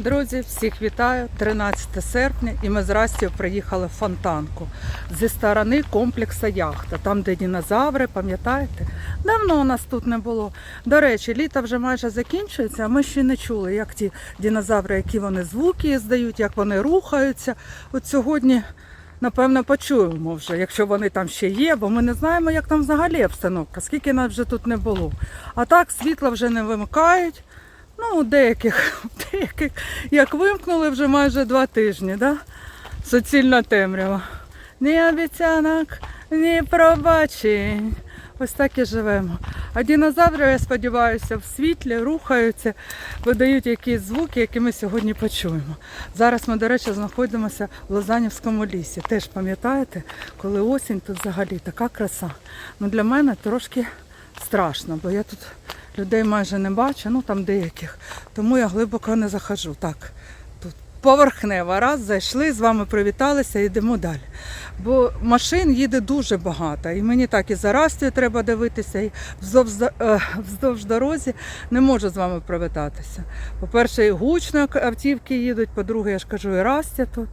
Друзі, всіх вітаю! 13 серпня і ми з Растю приїхали в Фонтанку зі сторони комплексу яхта, там, де динозаври, пам'ятаєте? Давно у нас тут не було. До речі, літо вже майже закінчується, а ми ще не чули, як ті динозаври, які вони звуки здають, як вони рухаються. От сьогодні, напевно, почуємо вже, якщо вони там ще є, бо ми не знаємо, як там взагалі обстановка, скільки нас вже тут не було. А так світла вже не вимикають. Ну, деяких, деяких, як вимкнули вже майже два тижні, да? суцільна темрява. Ні обіцянок, ні пробачень. Ось так і живемо. А динозаври, я сподіваюся, в світлі рухаються, видають якісь звуки, які ми сьогодні почуємо. Зараз ми, до речі, знаходимося в Лозанівському лісі. Теж пам'ятаєте, коли осінь тут взагалі така краса. Ну, для мене трошки страшно, бо я тут людей майже не бачу, ну там деяких. Тому я глибоко не захожу. Так, тут поверхнево раз, зайшли, з вами привіталися йдемо далі. Бо машин їде дуже багато. І мені так і за Растю треба дивитися, і вздовж, е, вздовж дорозі не можу з вами привітатися. По-перше, і гучно автівки їдуть, по-друге, я ж кажу, і Растя тут.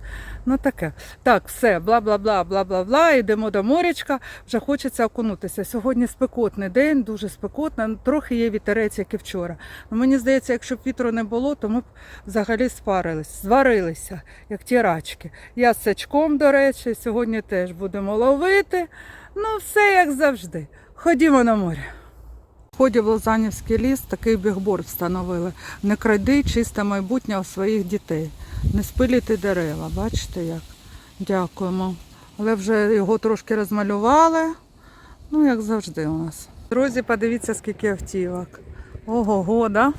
Ну таке. Так, все, бла-бла-бла, бла-бла-бла, йдемо до морячка, вже хочеться окунутися. Сьогодні спекотний день, дуже спекотно, трохи є вітерець, як і вчора. Ну, мені здається, якщо б вітру не було, то ми б взагалі спарились, зварилися, як ті рачки. Я з сачком, до речі, сьогодні теж будемо ловити. Ну, все як завжди. Ходімо на море. В ході в Лозанівський ліс такий бігборд встановили. Не кради чисте майбутнє у своїх дітей. Не спилюйте дерева, бачите як? Дякуємо. Але вже його трошки розмалювали. Ну, як завжди у нас. Друзі, подивіться, скільки автівок. Ого-го, да?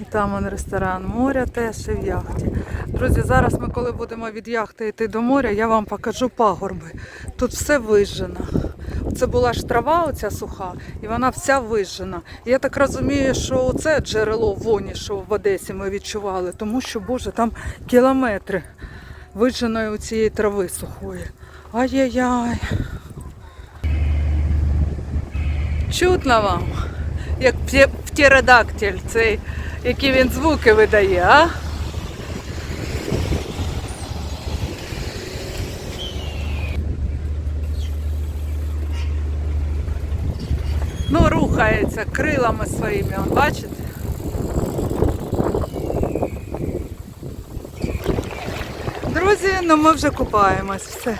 І там он ресторан моря теж і в яхті. Друзі, зараз ми, коли будемо від яхти йти до моря, я вам покажу пагорби. Тут все вижжено. Це була ж трава, оця суха, і вона вся вижжена. Я так розумію, що це джерело воні, що в Одесі ми відчували, тому що, Боже, там кілометри вижженої у цієї трави сухої. Ай-яй-яй. Чутно вам, як пте- птеродактиль, цей, які він звуки видає, а? Ну, рухається крилами своїми, он, бачите? Друзі, ну ми вже купаємось. Все.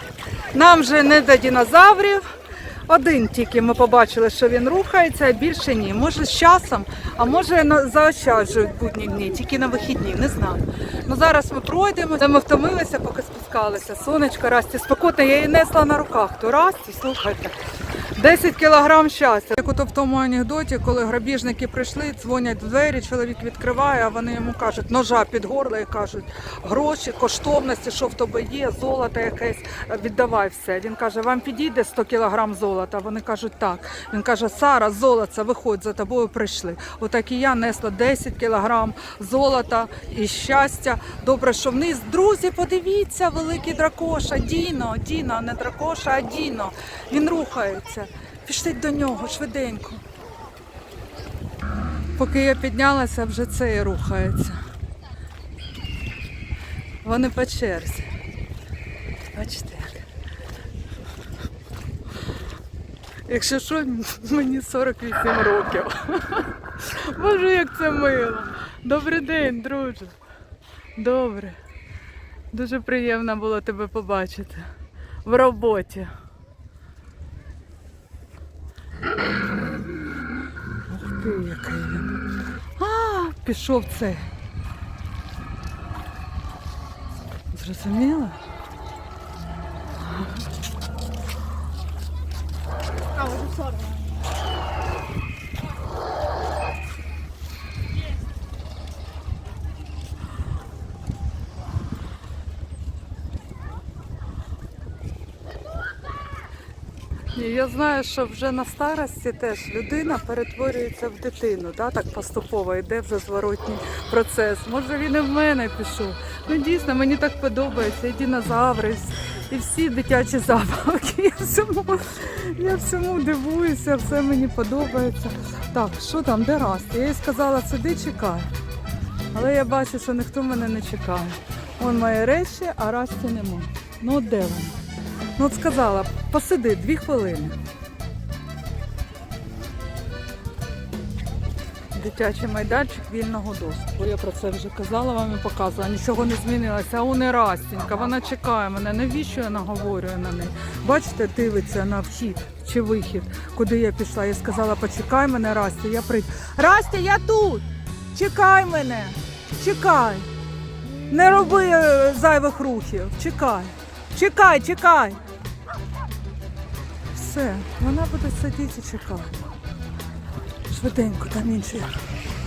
Нам вже не до динозаврів. Один тільки ми побачили, що він рухається, а більше ні. Може з часом, а може заощаджують будні дні, тільки на вихідні, не знаю. Ну зараз ми пройдемо, де ми втомилися, поки спускалися. Сонечко, Расті, спокійно, я її несла на руках. То Расті, слухайте. 10 кілограм щастя. Як ото в тому анекдоті, коли грабіжники прийшли, дзвонять в двері, чоловік відкриває, а вони йому кажуть, ножа під горло і кажуть, гроші, коштовності, що в тебе є, золото якесь, віддавай все. Він каже, вам підійде 100 кілограм золота? Вони кажуть, так. Він каже, Сара, золоце, виходь, за тобою прийшли. Отак і я несла 10 кілограм золота і щастя. Добре, що вниз. Друзі, подивіться, великий дракоша, Діно, Діно, не дракоша, а Діно. Він рухається. Пішліть до нього швиденько. Поки я піднялася, вже цей рухається. Вони по черзі. Бачите як. Якщо що, мені 48 років. Боже, як це мило. Добрий день, друже. Добре. Дуже приємно було тебе побачити. В роботі. Ух ти, який він. А, пішов цей. Зрозуміла? А, уже 40. Ні, я знаю, що вже на старості теж людина перетворюється в дитину, да? так поступово йде вже зворотній процес. Може він і в мене пішов. Ну дійсно, мені так подобається, і динозаври, і всі- дитячі забавки. Я всьому, я всьому дивуюся, все мені подобається. Так, що там, де Расті? Я їй сказала, сиди, чекай. Але я бачу, що ніхто мене не чекає. Вон мої речі, а Расті нема. Ну от де вона? Ну от сказала, посиди дві хвилини. Дитячий майданчик вільного доступу. Я про це вже казала вам і показувала. Нічого не змінилося. У не Растінька, вона чекає мене. Навіщо я наговорюю на неї? Бачите, дивиться на вхід чи вихід, куди я пішла. Я сказала, почекай мене, Расті, я прийду. Расті, я тут! Чекай мене! Чекай! Не роби е, зайвих рухів. Чекай. Чекай, чекай. Все, вона буде сидіти і чекати. Швиденько, там інші,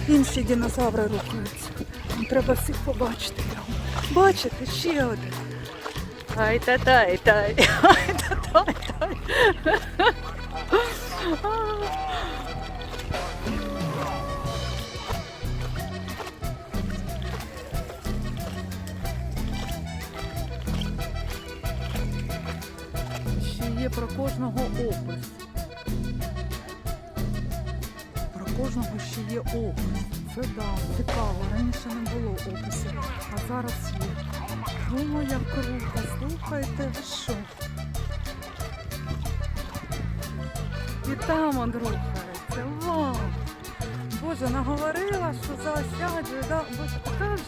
інші динозаври рухаються. Нам треба всіх побачити. Бачите, ще один. Ай та тай тай. Ай та тай тай. Про кожного опис. Про кожного ще є опис. Це да, цікаво. Раніше не було опису, а зараз є. О, як круто, слухайте, ви що? І там он рухається. Вау! Боже, наговорила, що заощаджую, да? Боже, покаже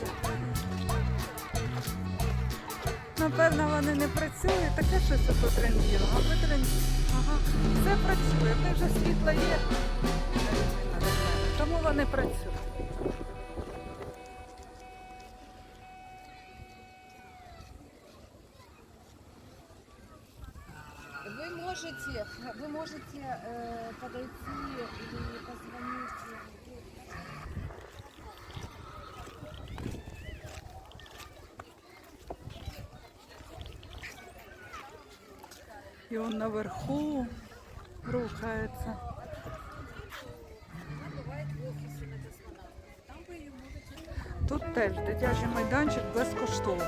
Напевно, вони не працюють, таке щось я потренділо. А ви тренділи. Ага, все працює, в них вже світло є. Тому вони працюють. Вы можете, вы можете э, подойти или позвонить. І он наверху рухається. Тут теж дитячий майданчик безкоштовний.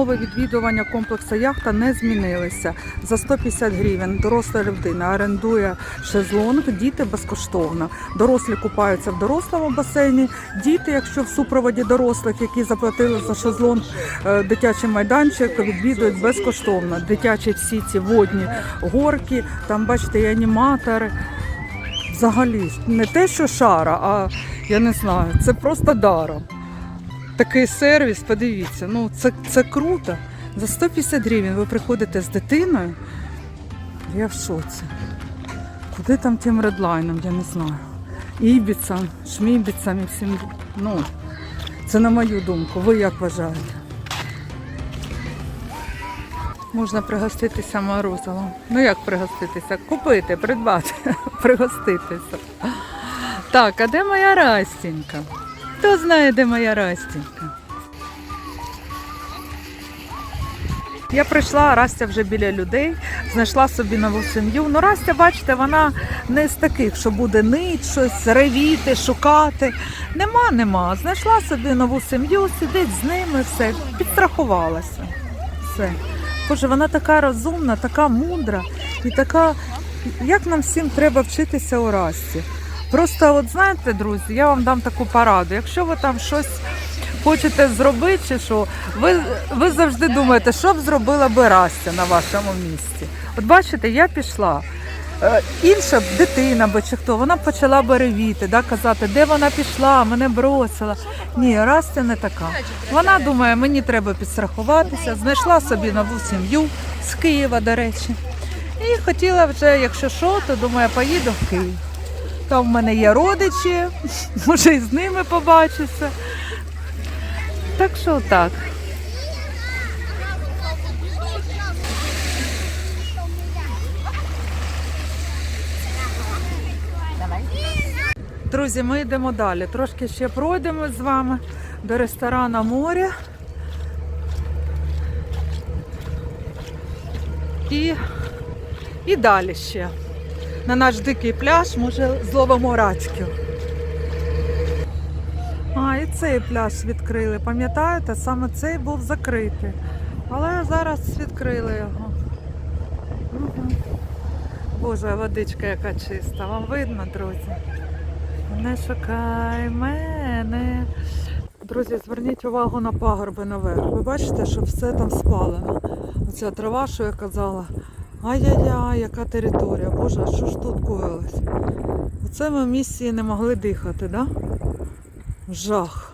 Умови відвідування комплексу яхта не змінилися. За 150 гривень доросла людина орендує шезлонг, діти безкоштовно. Дорослі купаються в дорослому басейні. Діти, якщо в супроводі дорослих, які заплатили за шезлонг, е, дитячий майданчик відвідують безкоштовно. Дитячі всі ці водні горки, там бачите, і аніматори. Взагалі, не те, що шара, а я не знаю, це просто даром. Такий сервіс, подивіться, ну це, це круто. За 150 гривень ви приходите з дитиною. Я в шоці. Куди там тим редлайном, я не знаю. Ібіцам, шмібіцам і всім. Ну, це на мою думку. Ви як вважаєте? Можна пригоститися морозивом. Ну як пригоститися? Купити, придбати, пригоститися. Так, а де моя Растінька? Хто знає, де моя Растінька? Я прийшла, Растя вже біля людей, знайшла собі нову сім'ю. Ну, Растя, бачите, вона не з таких, що буде нить щось, ревіти, шукати. Нема, нема. Знайшла собі нову сім'ю, сидить з ними, все, підстрахувалася. Все. Боже, вона така розумна, така мудра і така. Як нам всім треба вчитися у Расті? Просто, от знаєте, друзі, я вам дам таку пораду. Якщо ви там щось хочете зробити, чи що, ви, ви завжди думаєте, що б зробила би Растя на вашому місці. От бачите, я пішла. Е, Інша б дитина би чи хто, вона почала би ревіти, да, казати, де вона пішла, мене бросила. Ні, Растя не така. Вона думає, мені треба підстрахуватися, знайшла собі нову сім'ю з Києва, до речі. І хотіла вже, якщо що, то думаю, поїду в Київ. Там в мене є родичі, може і з ними побачуся. Так що так. Друзі, ми йдемо далі. Трошки ще пройдемо з вами до ресторану море. І, і далі ще. На наш дикий пляж, може, зловимо рачків. А, і цей пляж відкрили. Пам'ятаєте, саме цей був закритий. Але зараз відкрили його. Мгм. Боже, водичка яка чиста. Вам видно, друзі? Не шукай мене. Друзі, зверніть увагу на пагорби наверх. Ви бачите, що все там спалено. Оця трава, що я казала. Ай-яй-яй, яка територія. Боже, а що ж тут коїлось? Оце ми в місії не могли дихати, да? Жах.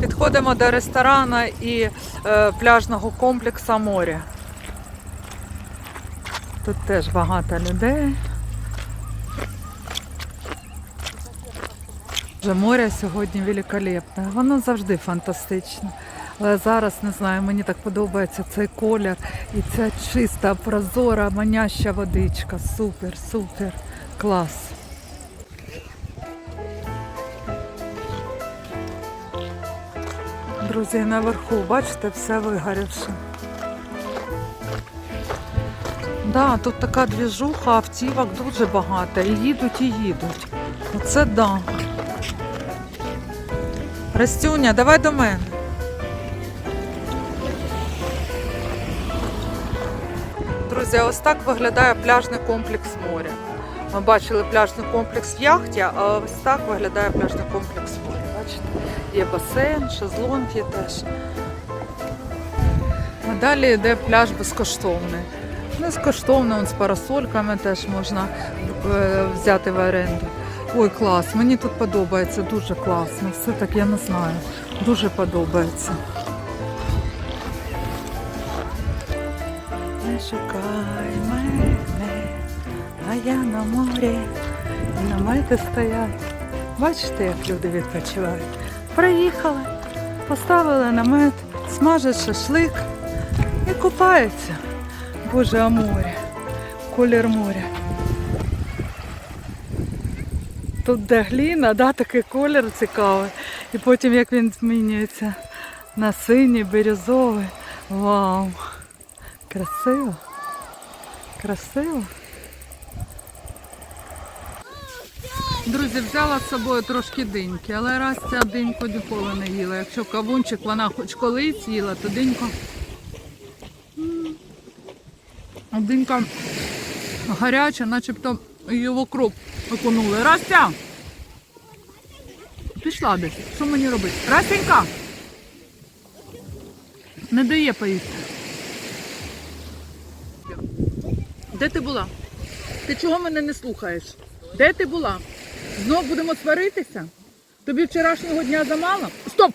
Підходимо до ресторану і е, пляжного комплексу моря. Тут теж багато людей. Вже море сьогодні великолепне. Воно завжди фантастичне. Але зараз не знаю, мені так подобається цей колір і ця чиста, прозора, маняща водичка. Супер, супер, клас. Друзі, наверху, бачите, все вигорівше. Да, тут така двіжуха, автівок дуже багато. І їдуть, і їдуть. Оце да. Растюня, давай до мене. Друзі, ось так виглядає пляжний комплекс моря. Ми бачили пляжний комплекс в яхті, а ось так виглядає пляжний комплекс моря. Бачите? Є басейн, шезлонг є теж. А далі йде пляж безкоштовний. Безкоштовний, з парасольками теж можна е, взяти в оренду. Ой, клас, мені тут подобається, дуже класно. Все так я не знаю. Дуже подобається. Шукай мене, а я на морі, і намети стоять. Бачите, як люди відпочивають. Приїхали, поставили намет, смажать шашлик і купаються. Боже, а море, колір моря. Тут де гліна, да, такий колір цікавий. І потім як він змінюється на синій, бірюзовий. Вау! Красиво. Красиво. Друзі, взяла з собою трошки диньки, але раз ця диньку ніколи не їла. Якщо кавунчик вона хоч колись їла, то динька. М. Динька гаряча, начебто її в окроп окунули. Растя! Пішла десь. Що мені робити? Растенька! Не дає поїсти. Де ти була? Ти чого мене не слухаєш? Де ти була? Знов будемо сваритися? Тобі вчорашнього дня замало? Стоп!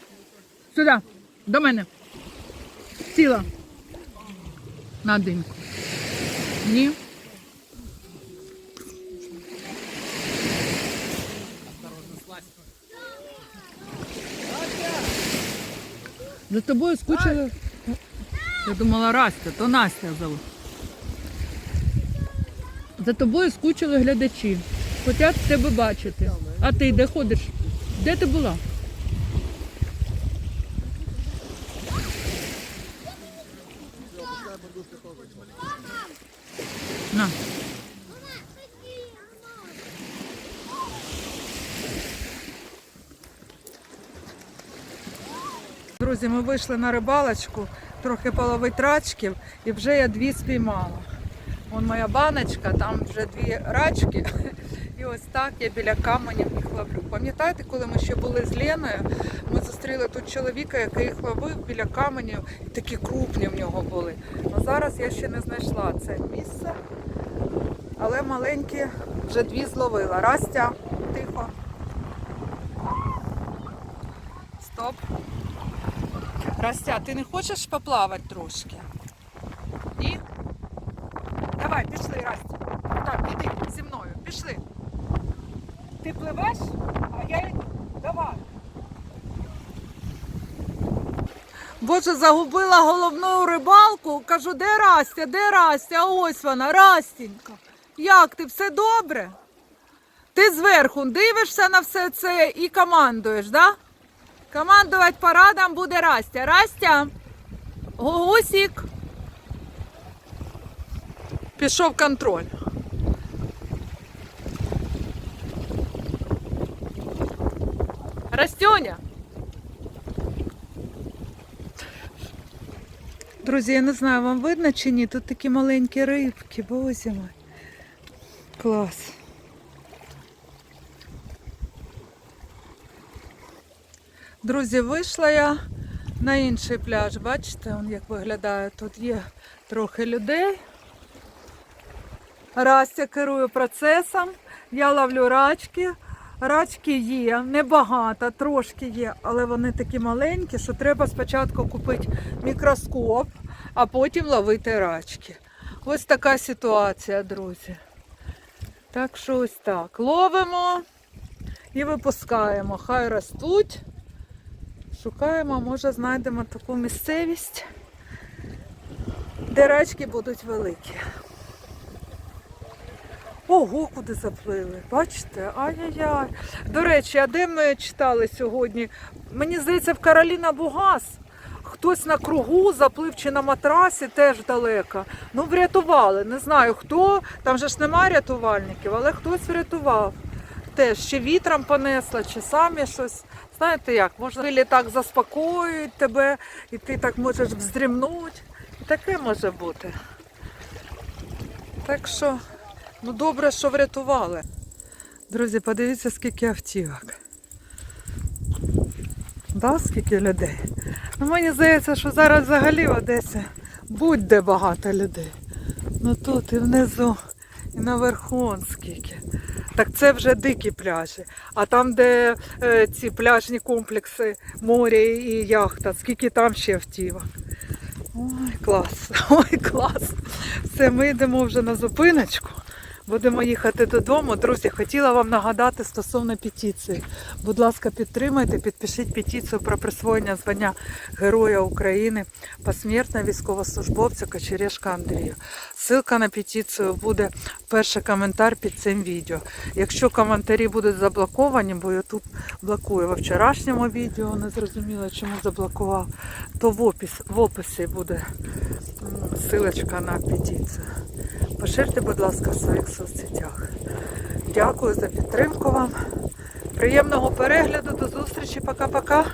Сюди, до мене. Сіла. На диньку. Ні. За тобою скучили. Я думала, Растя, то Настя зовут. За тобою скучили глядачі. Хотять тебе бачити. А ти де ходиш? Де ти була? На. Друзі, ми вийшли на рибалочку, трохи половить рачків і вже я дві спіймала. Вон моя баночка, там вже дві рачки. І ось так я біля каменів їх ловлю. Пам'ятаєте, коли ми ще були з Леною, ми зустріли тут чоловіка, який їх ловив біля каменів, і такі крупні в нього були. А зараз я ще не знайшла це місце, але маленькі вже дві зловила. Растя, тихо. Стоп. Растя, ти не хочеш поплавати трошки? Ні? Давай, пішли, Растя. Так, іди зі мною, пішли. Ти пливеш, а я йду. Давай. Боже, загубила головну рибалку. Кажу, де Растя, де Растя? Ось вона, Растінька. Як ти? Все добре? Ти зверху дивишся на все це і командуєш, да? Командувати парадом буде Растя. Растя, Гусік. Пішов контроль. Растюня. Друзі, я не знаю, вам видно чи ні. Тут такі маленькі рибки, боже мой. Клас. Друзі, вийшла я на інший пляж. Бачите, як виглядає. Тут є трохи людей. Растя керує процесом. Я ловлю рачки. Рачки є, небагато, трошки є, але вони такі маленькі, що треба спочатку купити мікроскоп, а потім ловити рачки. Ось така ситуація, друзі. Так що ось так. Ловимо і випускаємо. Хай ростуть. Шукаємо, може знайдемо таку місцевість, де рачки будуть великі. Ого, куди заплили. Бачите? Ай-яй-яй. До речі, а де ми читали сьогодні? Мені здається, в Кароліна Бугас. Хтось на кругу заплив чи на матрасі теж далеко. Ну, врятували. Не знаю хто. Там же ж немає рятувальників, але хтось врятував. Теж чи вітром понесло, чи самі щось. Знаєте як, може, так заспокоюють тебе, і ти так можеш вздрімнути. Таке може бути. Так що. Ну добре, що врятували. Друзі, подивіться, скільки автівок. Да, скільки людей. Ну, мені здається, що зараз взагалі в Одесі будь-де багато людей. Ну тут і внизу, і наверху он скільки. Так це вже дикі пляжі. А там, де е, ці пляжні комплекси, море і яхта, скільки там ще автівок. Ой, клас, ой, клас. Все, ми йдемо вже на зупиночку. Будемо їхати додому. Друзі, хотіла вам нагадати стосовно петиції. Будь ласка, підтримайте, підпишіть петицію про присвоєння звання Героя України посмертно військовослужбовцю Кочерешка Андрію. Ссылка на петицію буде перший коментар під цим відео. Якщо коментарі будуть заблоковані, бо YouTube блокує во вчорашньому відео, не зрозуміло, чому заблокував, то в, опис, в описі буде м, ссылочка на петицію. Поширте, будь ласка, своїх соцсетях. Дякую за підтримку вам. Приємного перегляду, до зустрічі, пока-пока.